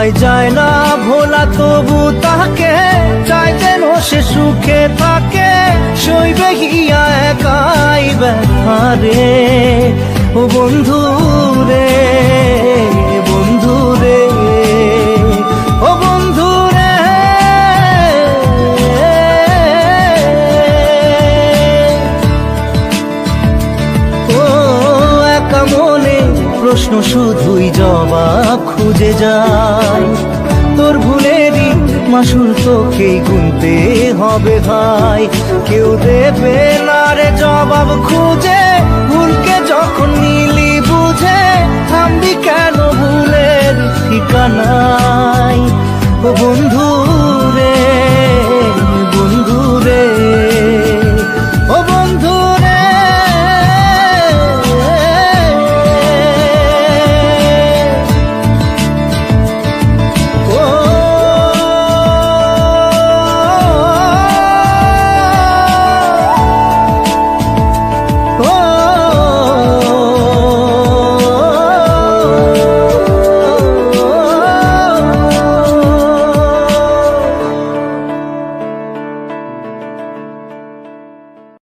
হায় যায় না ভোলা, তবু তাকে চাই যেন সে সুখে থাকে। সইবে গিয়া একাই ব্যথারে ও বন্ধু রে বন্ধু রে, ও বন্ধু রে। ও একা মনে প্রশ্ন শুধুই জবাব। যায়। তোর ভুলেরই মাসুল তোকেই গুনতে হবে ভাই। কেউ দেবে না রে জবাব খুঁজে, ভুলকে যখন নিলি বুঝে, থামবি কেন ভুলের ঠিকানায়? বন্ধু